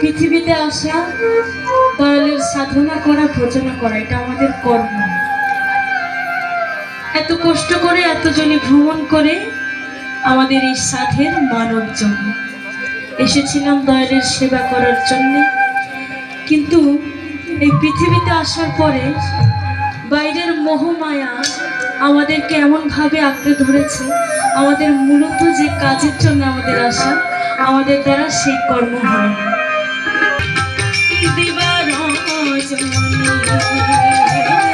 পৃথিবীতে আসা, দয়ালের সাধনা করা, ভোজনা করা, এটা আমাদের কর্ম। এত কষ্ট করে, এতজনে ভ্রমণ করে আমাদের এই সাধের মানব জন্য এসেছিলাম দয়ালের সেবা করার জন্য। কিন্তু এই পৃথিবীতে আসার পরে বাইরের মোহমায়া আমাদেরকে এমনভাবে আঁকড়ে ধরেছে, আমাদের মূলত যে কাজের জন্য আমাদের আসা আমাদের দ্বারা সেই কর্ম হয়। না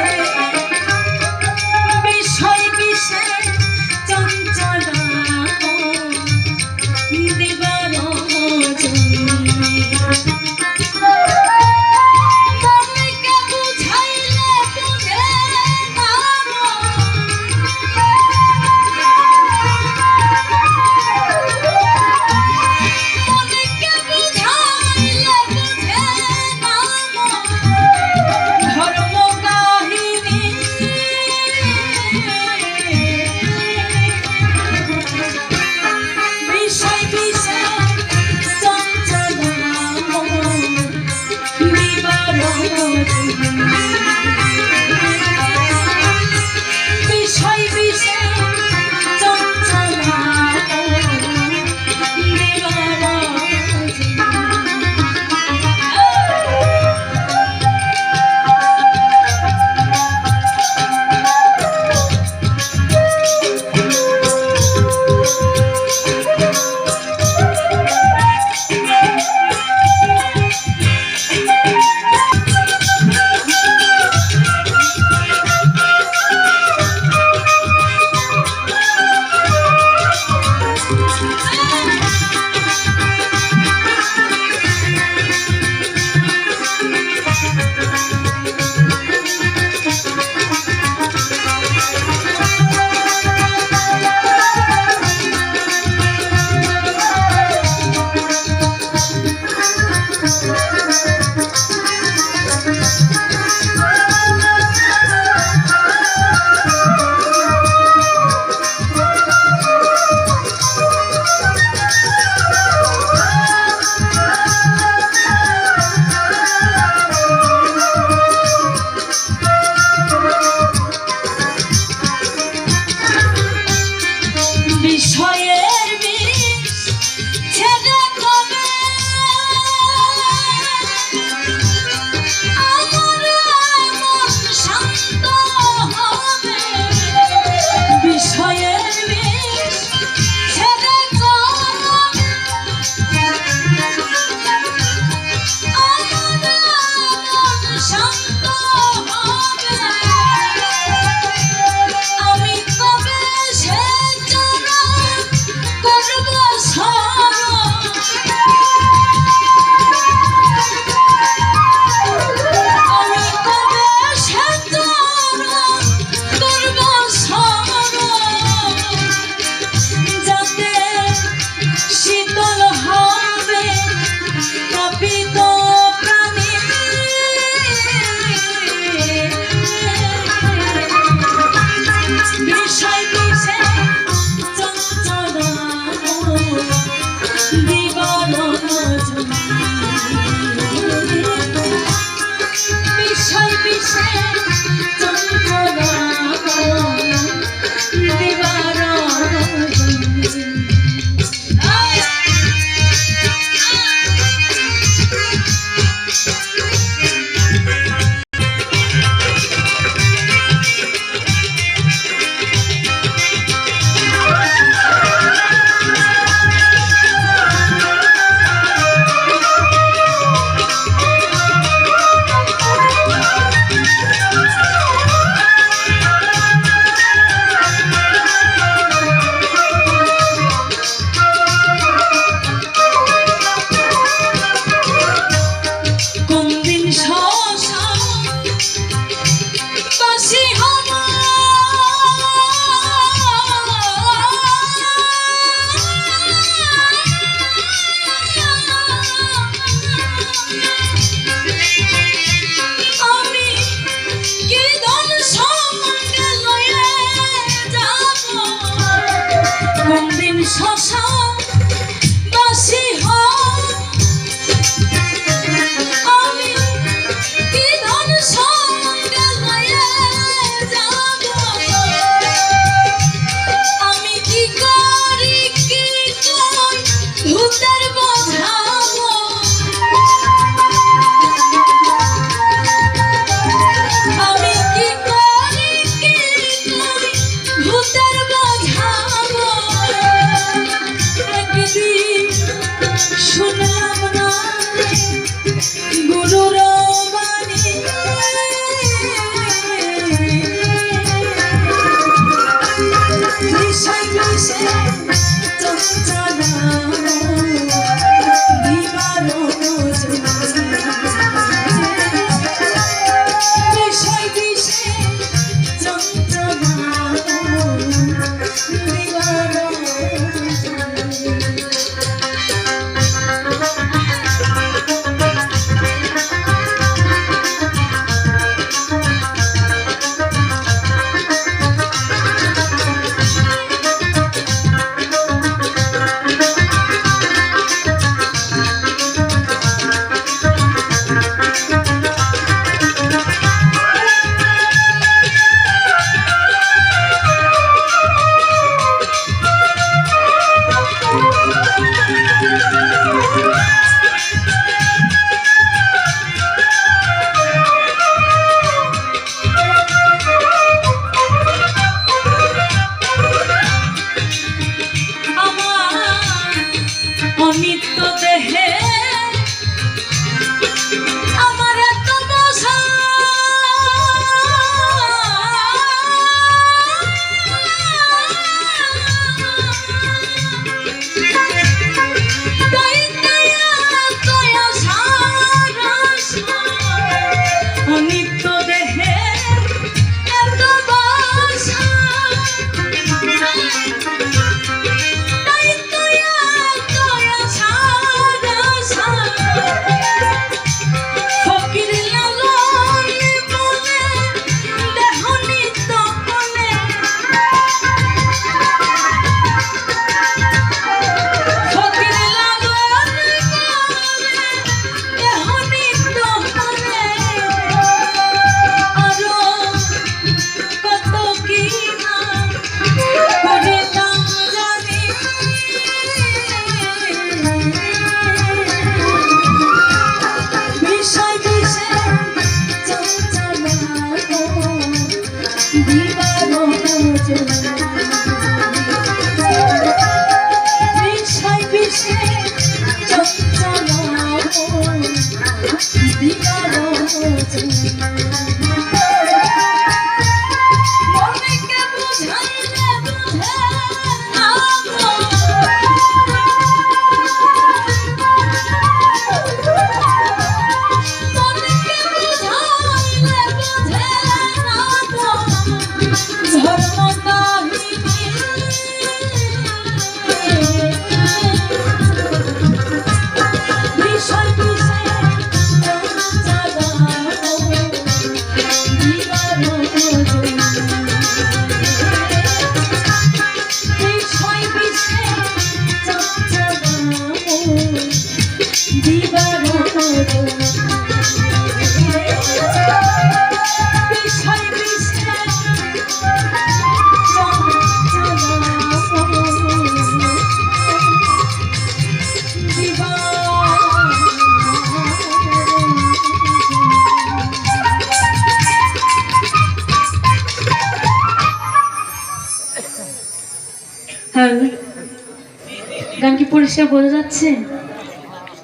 পরিষ্কার বোঝা যাচ্ছে?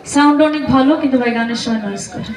সাউন্ড অনেক ভালো কিন্তু ভাই গানের সময় নয়েস করে।